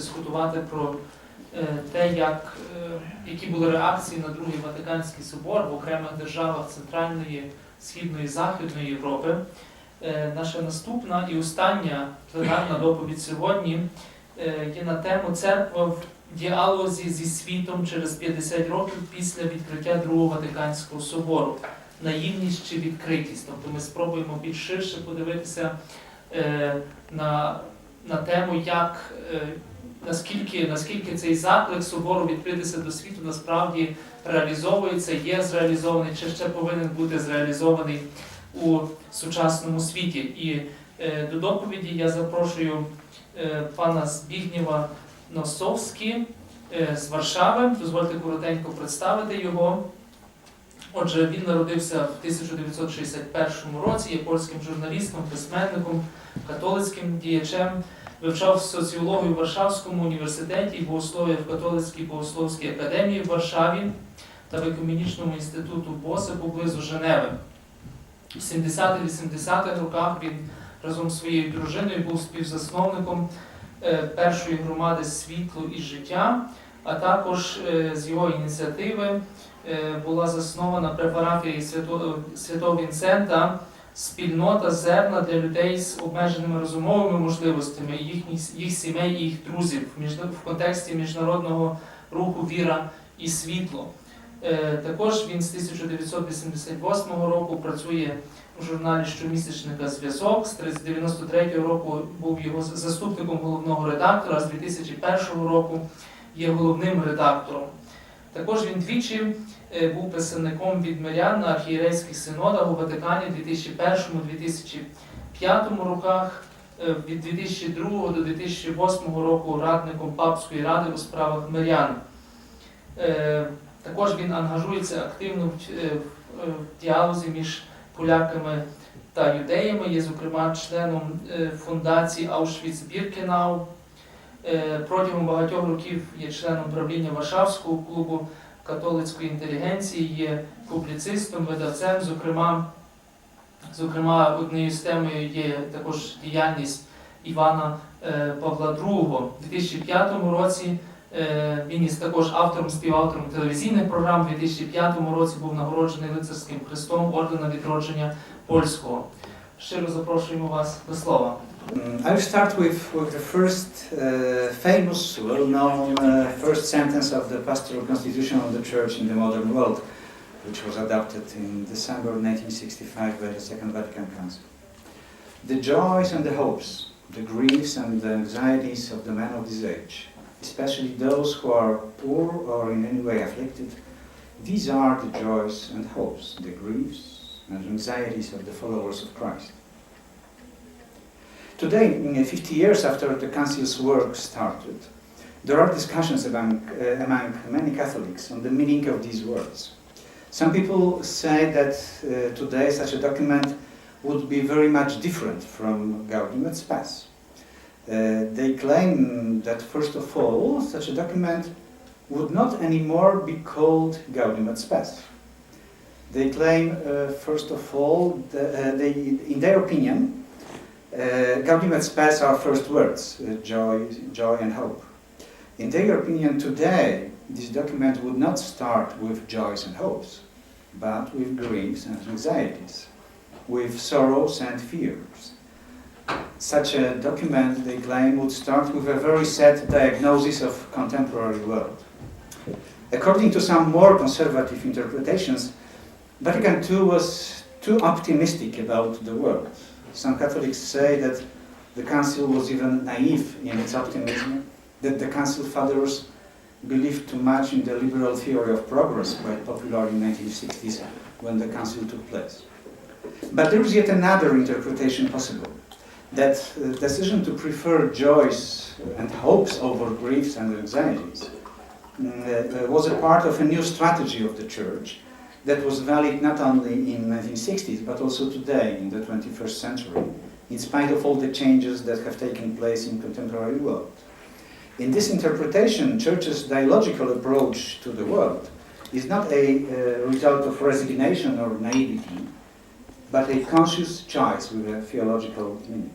подискутувати про е, те, як, е, які були реакції на Другий Ватиканський собор в окремих державах Центральної, Східної, Західної Європи. Е, Наша наступна і остання пленарна доповідь сьогодні є на тему церква в діалозі зі світом через 50 років після відкриття Другого Ватиканського собору. Наївність чи відкритість. Тобто ми спробуємо більш ширше подивитися на, на тему, як наскільки, наскільки цей заклик собору відкритися до світу насправді реалізовується, є зреалізований, чи ще повинен бути зреалізований у сучасному світі. І е, до доповіді я запрошую е, пана Збігнєва Носовський е, з Варшави. Дозвольте коротенько представити його. Отже, він народився в 1961 році, є польським журналістом, письменником, католицьким діячем, вивчав соціологію в Варшавському університеті і богослов'я в Католицькій богословській академії в Варшаві та в Екумінічному інституту БОСи поблизу Женеви. В 70-80-х роках він разом з своєю дружиною був співзасновником е, першої громади світло і життя, а також е, з його ініціативи е, була заснована Свято- Святого Вінсента спільнота зерна для людей з обмеженими розумовими можливостями, їхніх їх сімей їх друзів в, міжна- в контексті міжнародного руху Віра і світло. Е, Також він з 1988 року працює у журналі щомісячника Зв'язок. З 1993 року був його заступником головного редактора, з 2001 року є головним редактором. Також він двічі е, був представником від мирян на архієрейських синодах у Ватикані в 2001-2005 роках, е, від 2002 до 2008 року радником Папської ради у справах мирян. Е, Також він ангажується активно в, діалозі між поляками та юдеями, є, зокрема, членом фундації Auschwitz-Birkenau. Е, Протягом багатьох років є членом правління Варшавського клубу католицької інтелігенції, є публіцистом, видавцем. Зокрема, зокрема, однією з темою є також діяльність Івана е, Павла II. У 2005 році е, він є також автором, співавтором телевізійних програм. У 2005 році був нагороджений лицарським хрестом ордена відродження польського. Щиро запрошуємо вас до слова. Mm, I will start with, with the first uh, famous, well-known uh, first sentence of the Pastoral Constitution of the Church in the modern world, which was adopted in December 1965 by the Second Vatican Council. The joys and the hopes, the griefs and the anxieties of the men of this age, especially those who are poor or in any way afflicted, these are the joys and hopes, the griefs and anxieties of the followers of Christ. Today, mm, 50 years after the Council's work started, there are discussions among, uh, among many Catholics on the meaning of these words. Some people say that uh, today such a document would be very much different from Gaudium et Spes. Uh, they claim that, first of all, such a document would not anymore be called Gaudium et Spes. They claim, uh, first of all, uh, they, in their opinion, uh, Spes are first words, uh, joy, joy and hope. In their opinion today, this document would not start with joys and hopes, but with griefs and anxieties, with sorrows and fears. Such a document, they claim, would start with a very sad diagnosis of contemporary world. According to some more conservative interpretations, Vatican II was too optimistic about the world. Some Catholics say that the Council was even naive in its optimism, that the Council Fathers believed too much in the liberal theory of progress, quite popular in 1960s when the Council took place. But there is yet another interpretation possible, that the decision to prefer joys and hopes over griefs and anxieties mm, uh, was a part of a new strategy of the Church that was valid not only in 1960s but also today in the 21st century, in spite of all the changes that have taken place in contemporary world. In this interpretation, Church's dialogical approach to the world is not a uh, result of resignation or naivety, but a conscious choice with a theological meaning.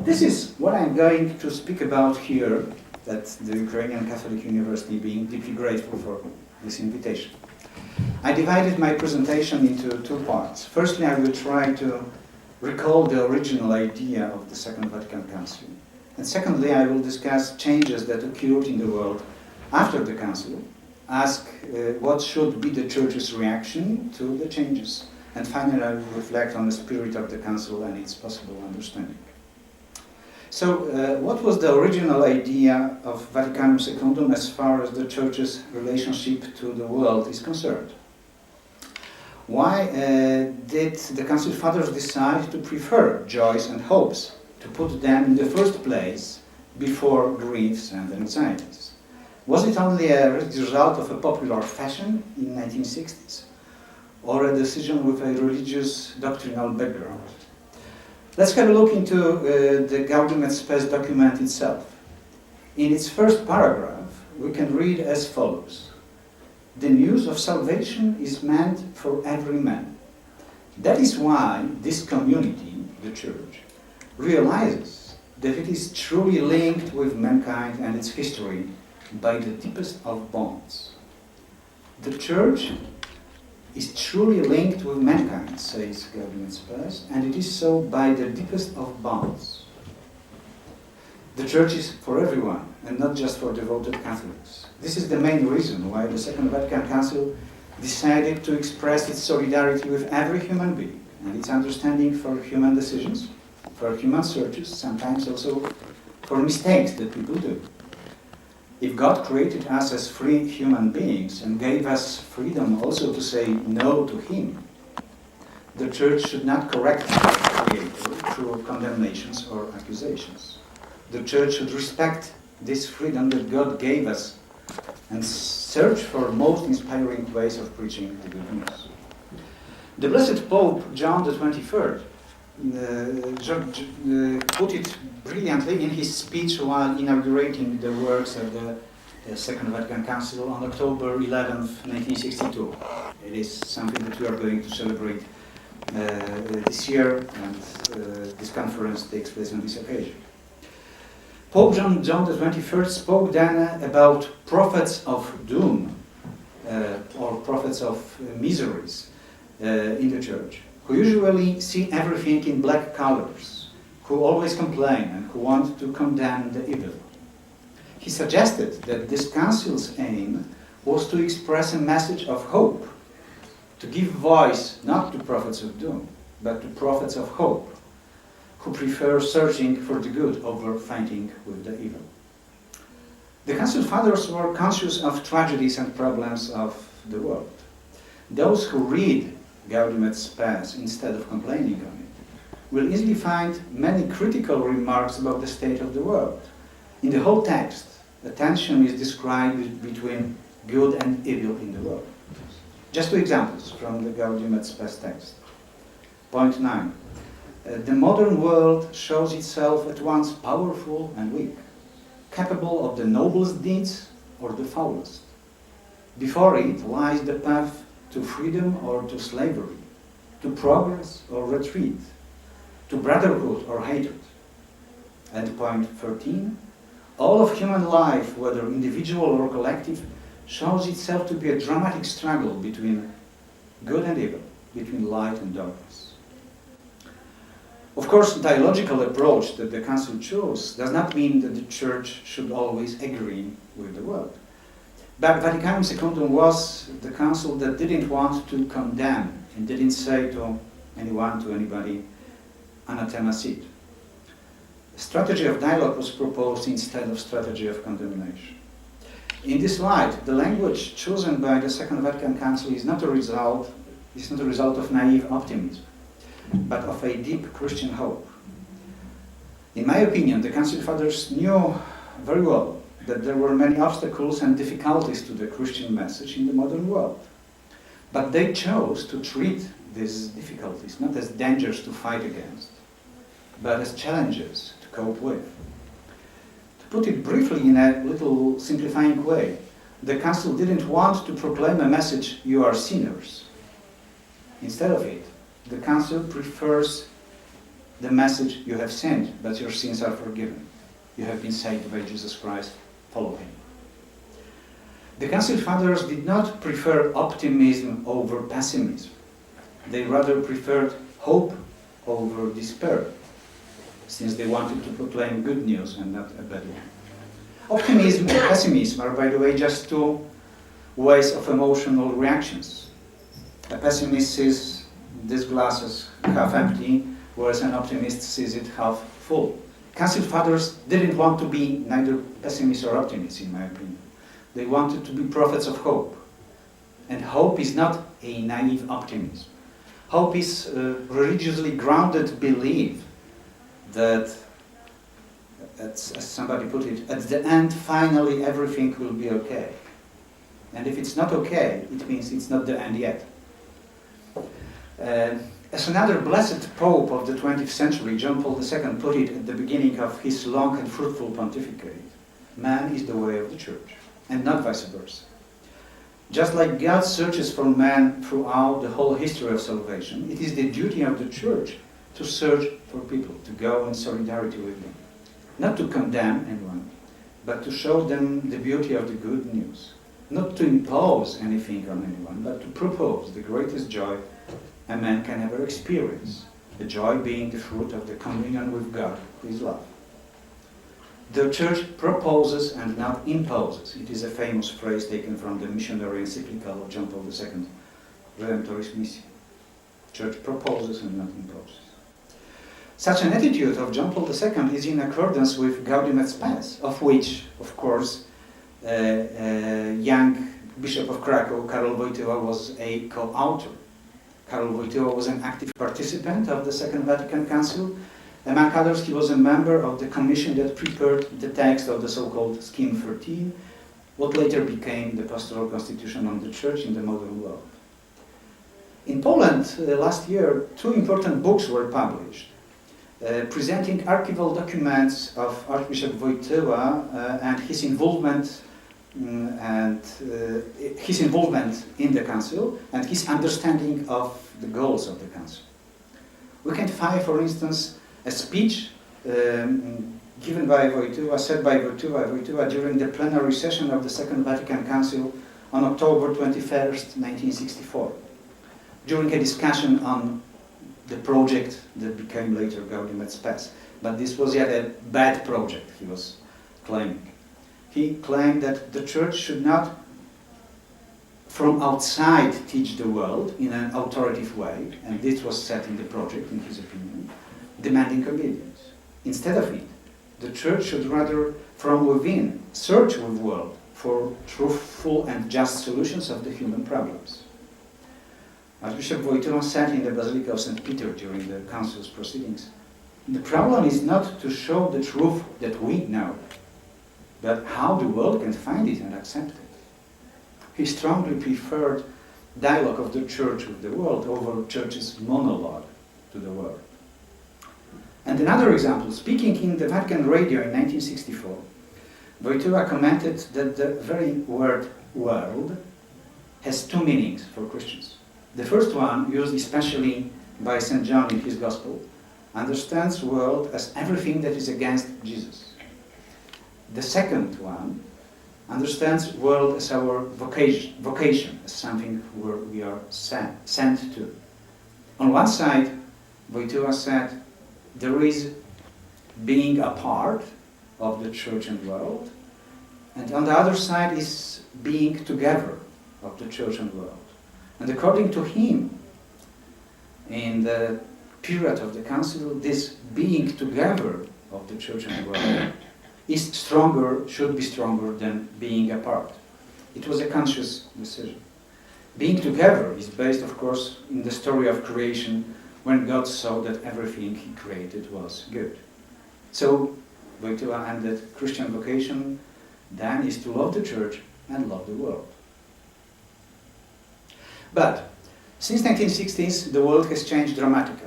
This is what I'm going to speak about here that the Ukrainian Catholic University being deeply grateful for this invitation. I divided my presentation into two parts. Firstly, I will try to recall the original idea of the Second Vatican Council. And secondly, I will discuss changes that occurred in the world after the Council, ask uh, what should be the Church's reaction to the changes, and finally, I will reflect on the spirit of the Council and its possible understanding. So, uh, what was the original idea of Vaticanum Secundum as far as the Church's relationship to the world is concerned? Why uh, did the Council Fathers decide to prefer joys and hopes, to put them in the first place before griefs and anxieties? Was it only a result of a popular fashion in the 1960s, or a decision with a religious doctrinal background? Let's have a look into uh, the et Spes document itself. In its first paragraph, we can read as follows The news of salvation is meant for every man. That is why this community, the Church, realizes that it is truly linked with mankind and its history by the deepest of bonds. The Church is truly linked with mankind, says Gaudium et and it is so by the deepest of bonds. The Church is for everyone, and not just for devoted Catholics. This is the main reason why the Second Vatican Council decided to express its solidarity with every human being and its understanding for human decisions, for human searches, sometimes also for mistakes that people do. If God created us as free human beings and gave us freedom also to say no to Him, the Church should not correct the Creator through condemnations or accusations. The Church should respect this freedom that God gave us and search for most inspiring ways of preaching the good news. The Blessed Pope John the 23rd uh, uh, put it brilliantly in his speech while inaugurating the works of the uh, Second Vatican Council on October 11, 1962. It is something that we are going to celebrate uh, this year, and uh, this conference takes place on this occasion. Pope John, John the spoke then about prophets of doom uh, or prophets of miseries in the church who usually see everything in black colors, who always complain and who want to condemn the evil. He suggested that this council's aim was to express a message of hope, to give voice not to prophets of doom, but to prophets of hope, who prefer searching for the good over fighting with the evil. The Council Fathers were conscious of tragedies and problems of the world. Those who read Gaudium et instead of complaining on it, will easily find many critical remarks about the state of the world. In the whole text, the tension is described between good and evil in the world. Just two examples from the et Spes text. Point 9. Uh, the modern world shows itself at once powerful and weak, capable of the noblest deeds or the foulest. Before it lies the path to freedom or to slavery, to progress or retreat, to brotherhood or hatred. And point 13, all of human life, whether individual or collective, shows itself to be a dramatic struggle between good and evil, between light and darkness. Of course, the dialogical approach that the Council chose does not mean that the Church should always agree with the world. But Vaticanum II was the council that didn't want to condemn and didn't say to anyone, to anybody, anathema sit. Strategy of dialogue was proposed instead of strategy of condemnation. In this light, the language chosen by the Second Vatican Council is not a result, is not a result of naive optimism, but of a deep Christian hope. In my opinion, the Council Fathers knew very well that there were many obstacles and difficulties to the Christian message in the modern world. But they chose to treat these difficulties not as dangers to fight against, but as challenges to cope with. To put it briefly in a little simplifying way, the Council didn't want to proclaim a message, you are sinners. Instead of it, the Council prefers the message, you have sinned, but your sins are forgiven. You have been saved by Jesus Christ follow him. The Council Fathers did not prefer optimism over pessimism. They rather preferred hope over despair, since they wanted to proclaim good news and not a bad one. Optimism and pessimism are, by the way, just two ways of emotional reactions. A pessimist sees this glass as half empty, whereas an optimist sees it half full. Council Fathers didn't want to be neither pessimists or optimists, in my opinion. They wanted to be prophets of hope. And hope is not a naive optimism. Hope is a religiously grounded belief that, as, somebody put it, at the end, finally everything will be okay. And if it's not okay, it means it's not the end yet. Uh, as another blessed pope of the 20th century, John Paul II, put it at the beginning of his long and fruitful pontificate, man is the way of the church, and not vice versa. Just like God searches for man throughout the whole history of salvation, it is the duty of the church to search for people, to go in solidarity with them. Not to condemn anyone, but to show them the beauty of the good news. Not to impose anything on anyone, but to propose the greatest joy a man can ever experience, the joy being the fruit of the communion with God, His love. The church proposes and not imposes. It is a famous phrase taken from the missionary encyclical of John Paul II, Redemptoris Missio. Church proposes and not imposes. Such an attitude of John Paul II is in accordance with Gaudium et Spes, of which, of course, uh, uh, young Bishop of Krakow, Karol Wojtyła, was a co-author. Karol Wojtyła was an active participant of the Second Vatican Council. Among others, he was a member of the commission that prepared the text of the so-called Scheme 13, what later became the Pastoral Constitution on the Church in the modern world. In Poland, uh, last year, two important books were published, uh, presenting archival documents of Archbishop Wojtyła uh, and his involvement and uh, his involvement in the council and his understanding of the goals of the council. We can find, for instance, a speech um, given by Wojtyła, said by Wojtyła, Wojtyła during the plenary session of the Second Vatican Council on October 21st, 1964, during a discussion on the project that became later Gaudium et Spes. But this was yet a bad project, he was claiming. He claimed that the church should not from outside teach the world in an authoritative way, and this was set in the project, in his opinion, demanding obedience. Instead of it, the church should rather, from within, search the world for truthful and just solutions of the human problems. Archbishop Wojtyła said in the Basilica of St. Peter during the council's proceedings, the problem is not to show the truth that we know, but how the world can find it and accept it. He strongly preferred dialogue of the church with the world over church's monologue to the world. And another example, speaking in the Vatican radio in 1964, Wojtyła commented that the very word world has two meanings for Christians. The first one, used especially by St. John in his Gospel, understands world as everything that is against Jesus. The second one understands world as our vocation, vocation as something where we are sent, sent to. On one side, Wojtyła said, there is being a part of the church and world, and on the other side is being together of the church and world. And according to him, in the period of the council, this being together of the church and world is stronger, should be stronger than being apart. It was a conscious decision. Being together is based, of course, in the story of creation when God saw that everything He created was good. So, Wojtyła ended Christian vocation then is to love the church and love the world. But since 1960s, the world has changed dramatically.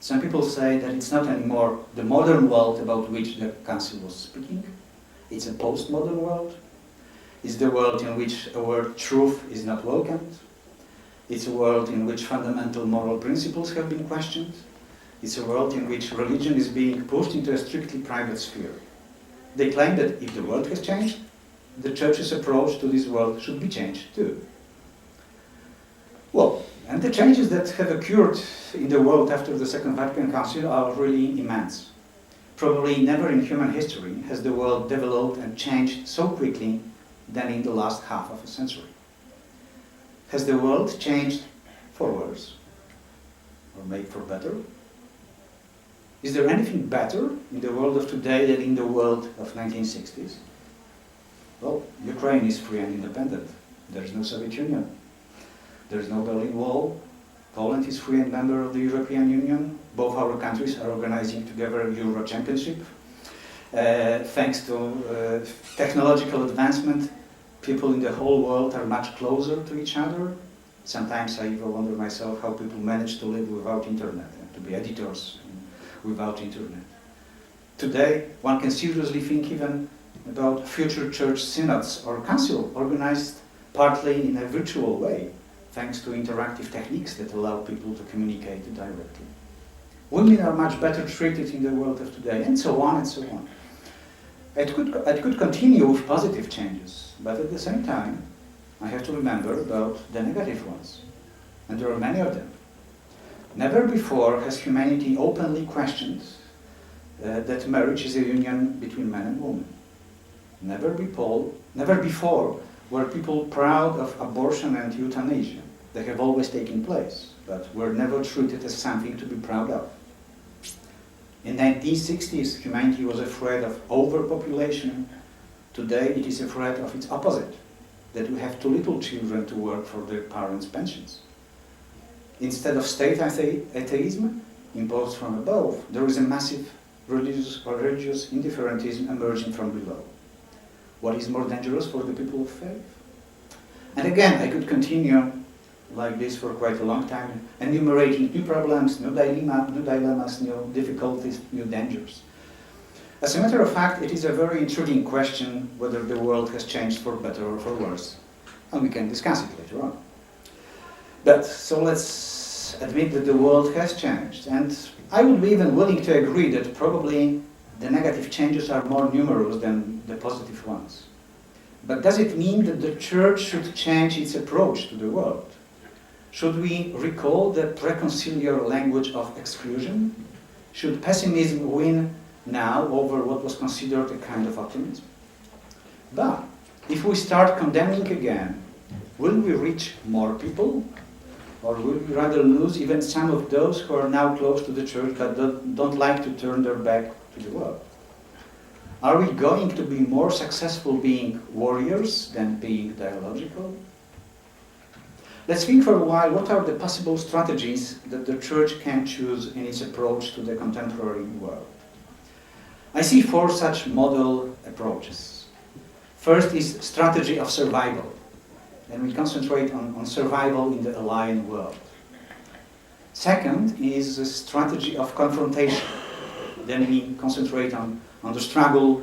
Some people say that it's not anymore the modern world about which the Council was speaking. It's a postmodern world. It's the world in which a word truth is not welcomed. It's a world in which fundamental moral principles have been questioned. It's a world in which religion is being pushed into a strictly private sphere. They claim that if the world has changed, the church's approach to this world should be changed too. Well, and the changes that have occurred in the world after the Second Vatican Council are really immense. Probably never in human history has the world developed and changed so quickly than in the last half of a century. Has the world changed for worse? Or made for better? Is there anything better in the world of today than in the world of 1960s? Well, Ukraine is free and independent. There is no Soviet Union. There is no Berlin Wall. Poland is free and member of the European Union. Both our countries are organizing together Euro Championship. Uh, thanks to uh, technological advancement, people in the whole world are much closer to each other. Sometimes I even wonder myself how people manage to live without internet and to be editors without internet. Today, one can seriously think even about future church synods or council organized partly in a virtual way, thanks to interactive techniques that allow people to communicate directly. Women are much better treated in the world of today, and so on and so on. It could, it could continue with positive changes, but at the same time, I have to remember about the negative ones, and there are many of them. Never before has humanity openly questioned uh, that marriage is a union between man and woman. Never before, never before were people proud of abortion and euthanasia. They have always taken place, but were never treated as something to be proud of. In 1960s, humanity was afraid of overpopulation. Today, it is afraid of its opposite, that we have too little children to work for their parents' pensions. Instead of state athe- atheism imposed from above, there is a massive religious or religious indifferentism emerging from below. What is more dangerous for the people of faith? And again, I could continue like this for quite a long time, enumerating new problems, new, dilemma, new dilemmas, new difficulties, new dangers. As a matter of fact, it is a very intriguing question whether the world has changed for better or for worse, and we can discuss it later on. But so let's admit that the world has changed, and I would be even willing to agree that probably the negative changes are more numerous than the positive ones. But does it mean that the church should change its approach to the world? Should we recall the preconciliar language of exclusion? Should pessimism win now over what was considered a kind of optimism? But if we start condemning again, will we reach more people? Or will we rather lose even some of those who are now close to the church but don't, don't like to turn their back to the world? Are we going to be more successful being warriors than being dialogical? Let's think for a while what are the possible strategies that the church can choose in its approach to the contemporary world. I see four such model approaches. First is strategy of survival, and we concentrate on, on survival in the alien world. Second is a strategy of confrontation, then we concentrate on, on the struggle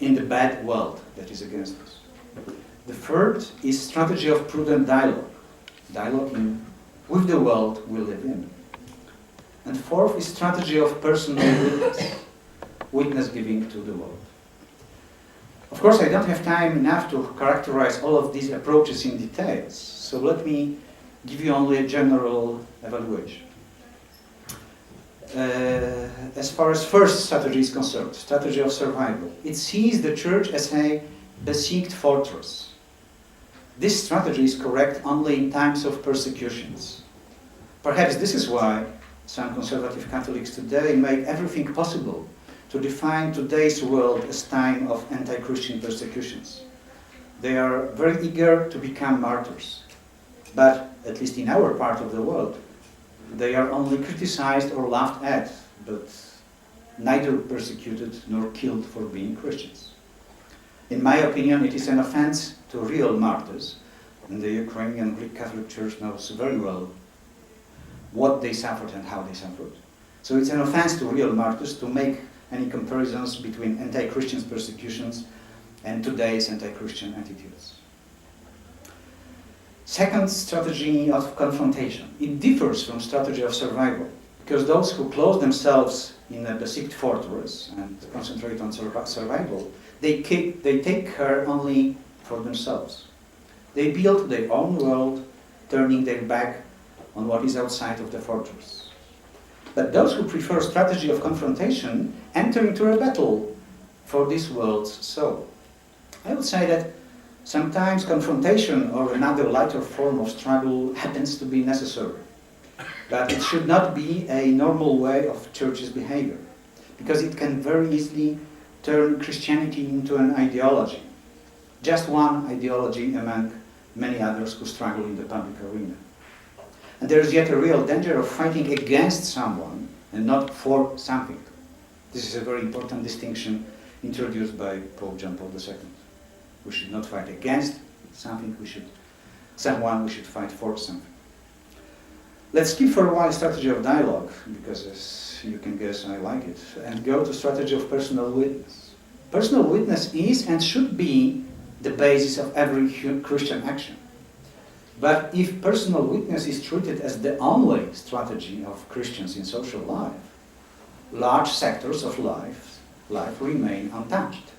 in the bad world that is against us. The third is strategy of prudent dialogue, dialogue in, with the world we live in. And fourth is strategy of personal witness, witness giving to the world. Of course, I don't have time enough to characterize all of these approaches in details, so let me give you only a general evaluation. Uh, as far as first strategy is concerned, strategy of survival, it sees the church as a besieged fortress. This strategy is correct only in times of persecutions. Perhaps this is why some conservative Catholics today make everything possible to define today's world as time of anti-Christian persecutions. They are very eager to become martyrs. But, at least in our part of the world, they are only criticized or laughed at, but neither persecuted nor killed for being Christians. In my opinion, it is an offense to real martyrs, and the Ukrainian Greek Catholic Church knows very well what they suffered and how they suffered. So it's an offense to real martyrs to make any comparisons between anti-Christian persecutions and today's anti-Christian attitudes. Second strategy of confrontation. It differs from strategy of survival because those who close themselves in a besieged fortress and concentrate on survival, they, keep, they take care only for themselves. They build their own world, turning their back on what is outside of the fortress. But those who prefer strategy of confrontation enter into a battle for this world's soul. I would say that sometimes confrontation or another lighter form of struggle happens to be necessary. But it should not be a normal way of church's behavior, because it can very easily turn Christianity into an ideology, just one ideology among many others who struggle in the public arena. And there is yet a real danger of fighting against someone and not for something. This is a very important distinction introduced by Pope John Paul II. We should not fight against something, we should someone, we should fight for something. Let's skip for a while strategy of dialogue, because as you can guess, I like it, and go to strategy of personal witness. Personal witness is and should be the basis of every Christian action. But if personal witness is treated as the only strategy of Christians in social life, large sectors of life, life remain untouched.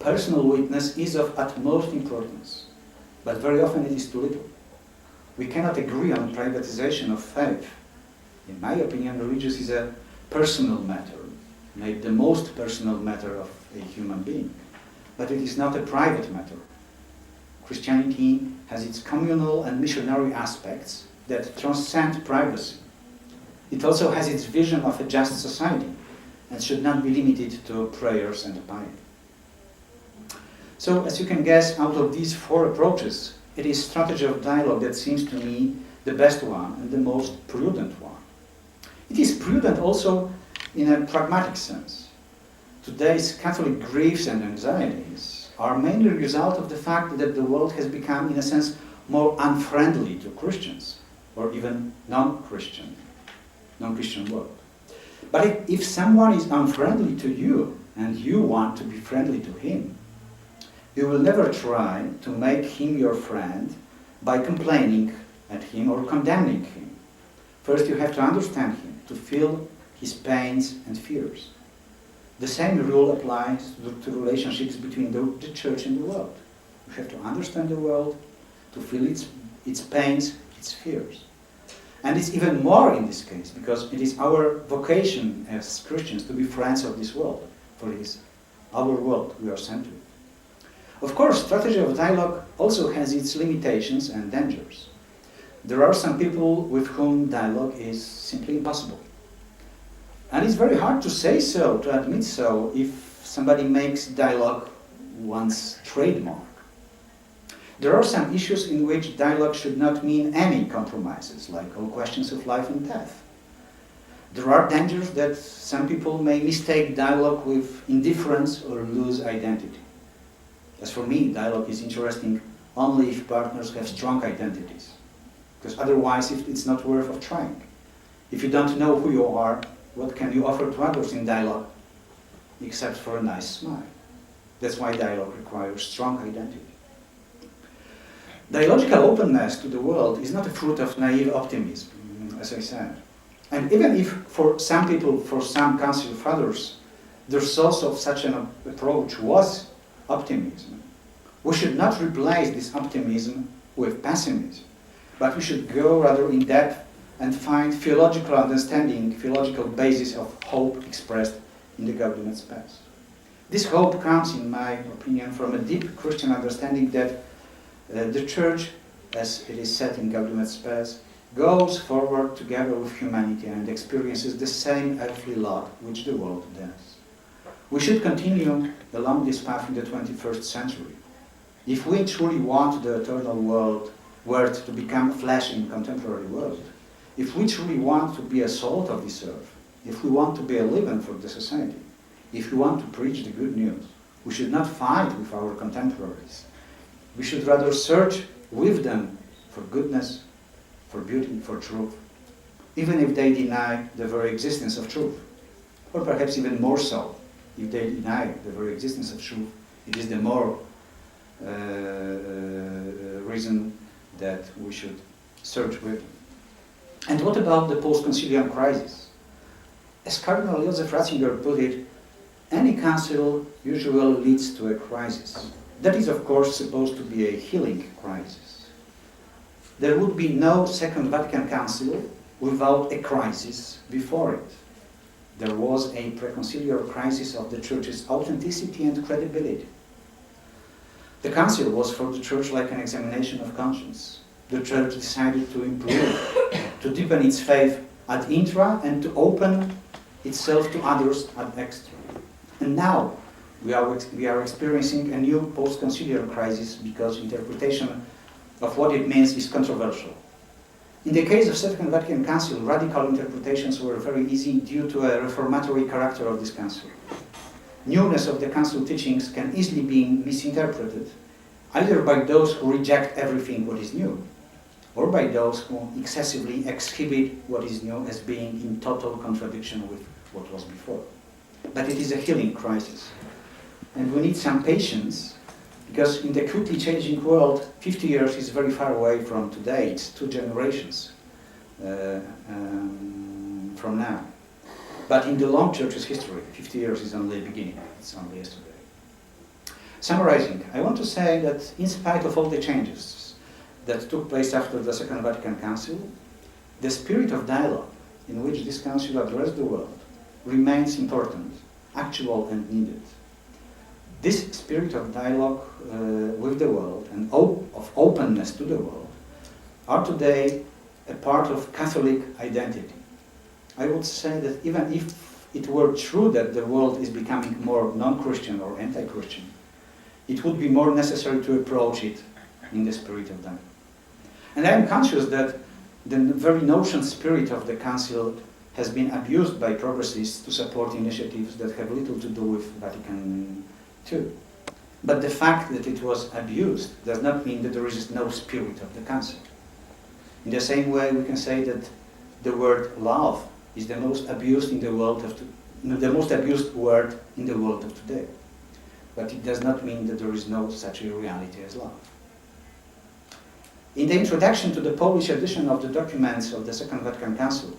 Personal witness is of utmost importance, but very often it is too little. We cannot agree on privatization of faith. In my opinion, religious is a personal matter, maybe the most personal matter of a human being. But it is not a private matter. Christianity has its communal and missionary aspects that transcend privacy. It also has its vision of a just society and should not be limited to prayers and piety. So, as you can guess, out of these four approaches, it is strategy of dialogue that seems to me the best one and the most prudent one. It is prudent also in a pragmatic sense. Today's Catholic griefs and anxieties are mainly a result of the fact that the world has become, in a sense, more unfriendly to Christians, or even non-Christian, non-Christian world. But if, if someone is unfriendly to you and you want to be friendly to him, you will never try to make him your friend by complaining at him or condemning him. First, you have to understand him, to feel his pains and fears. The same rule applies to, relationships between the, the, church and the world. You have to understand the world, to feel its, its pains, its fears. And it's even more in this case, because it is our vocation as Christians to be friends of this world, for it is our world we are sent to. Of course, strategy of dialogue also has its limitations and dangers. There are some people with whom dialogue is simply impossible. And it's very hard to say so, to admit so, if somebody makes dialogue one's trademark. There are some issues in which dialogue should not mean any compromises, like all questions of life and death. There are dangers that some people may mistake dialogue with indifference or lose identity. As for me, dialogue is interesting only if partners have strong identities, because otherwise it's not worth of trying. If you don't know who you are, what can you offer to others in dialogue except for a nice smile? That's why dialogue requires strong identity. Dialogical openness to the world is not a fruit of naive optimism, as I said. And even if for some people, for some council fathers, the source of such an approach was optimism, we should not replace this optimism with pessimism, but we should go rather in depth and find theological understanding, theological basis of hope expressed in the et Spes. This hope comes, in my opinion, from a deep Christian understanding that uh, the Church, as it is said in et Spes, goes forward together with humanity and experiences the same earthly lot which the world does. We should continue along this path in the 21st century. If we truly want the eternal world, word to become flesh in contemporary world, if we truly want to be a salt of this earth, if we want to be a living for the society, if we want to preach the good news, we should not fight with our contemporaries. We should rather search with them for goodness, for beauty, for truth, even if they deny the very existence of truth, or perhaps even more so, if they deny the very existence of truth, it is the more uh, uh, reason that we should search with. And what about the post-conciliar crisis? As Cardinal Joseph Ratzinger put it, any council usually leads to a crisis. That is, of course, supposed to be a healing crisis. There would be no Second Vatican Council without a crisis before it. There was a preconciliar crisis of the Church's authenticity and credibility. The Council was for the Church like an examination of conscience. The Church decided to improve, to deepen its faith ad intra, and to open itself to others ad extra. And now we are, we are experiencing a new post-conciliar crisis because interpretation of what it means is controversial. In the case of Second Vatican Council, radical interpretations were very easy due to a reformatory character of this council. Newness of the council teachings can easily be misinterpreted, either by those who reject everything what is new, or by those who excessively exhibit what is new as being in total contradiction with what was before. But it is a healing crisis. And we need some patience because in the quickly changing world, 50 years is very far away from today. It's two generations uh, um, from now. But in the long church's history, 50 years is only a beginning. It's only yesterday. Summarizing, I want to say that in spite of all the changes that took place after the Second Vatican Council, the spirit of dialogue in which this council addressed the world remains important, actual and needed. This spirit of dialogue uh, with the world and op- of openness to the world are today a part of Catholic identity. I would say that even if it were true that the world is becoming more non-Christian or anti-Christian, it would be more necessary to approach it in the spirit of dialogue. And I am conscious that the very notion spirit of the Council has been abused by progressists to support initiatives that have little to do with Vatican II. But the fact that it was abused does not mean that there is no spirit of the Council. In the same way, we can say that the word love is the most abused in the world of to, the most abused word in the world of today. But it does not mean that there is no such a reality as love. In the introduction to the Polish edition of the documents of the Second Vatican Council,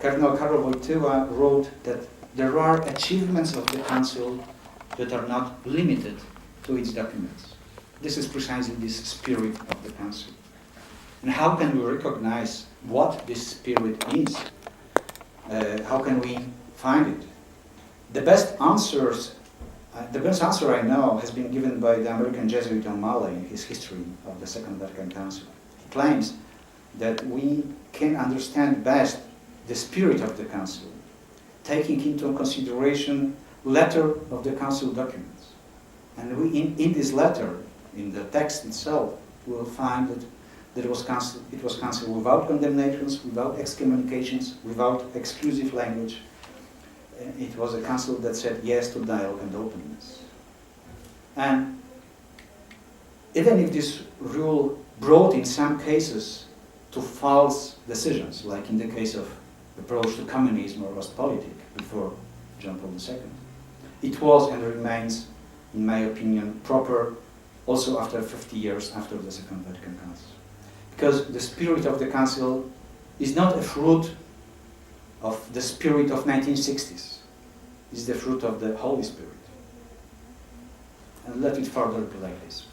Cardinal Karol Wojtyła wrote that there are achievements of the Council that are not limited to its documents. This is precisely this spirit of the Council. And how can we recognize what this spirit is? Uh, how can we find it? The best answers, uh, the best answer I know has been given by the American Jesuit O'Malley in his history of the Second Vatican Council. He claims that we can understand best the spirit of the Council, taking into consideration letter of the Council documents. And we, in, in this letter, in the text itself, we will find that it was council, it was council without condemnations, without excommunications, without exclusive language. Uh, It was a council that said yes to dialogue and openness. And even if this rule brought in some cases to false decisions, like in the case of approach to communism or Ostpolitik before John Paul II, it was and remains, in my opinion, proper also after 50 years after the Second Vatican Council because the spirit of the council is not a fruit of the spirit of 1960s. It's the fruit of the Holy Spirit. And let it further be like this.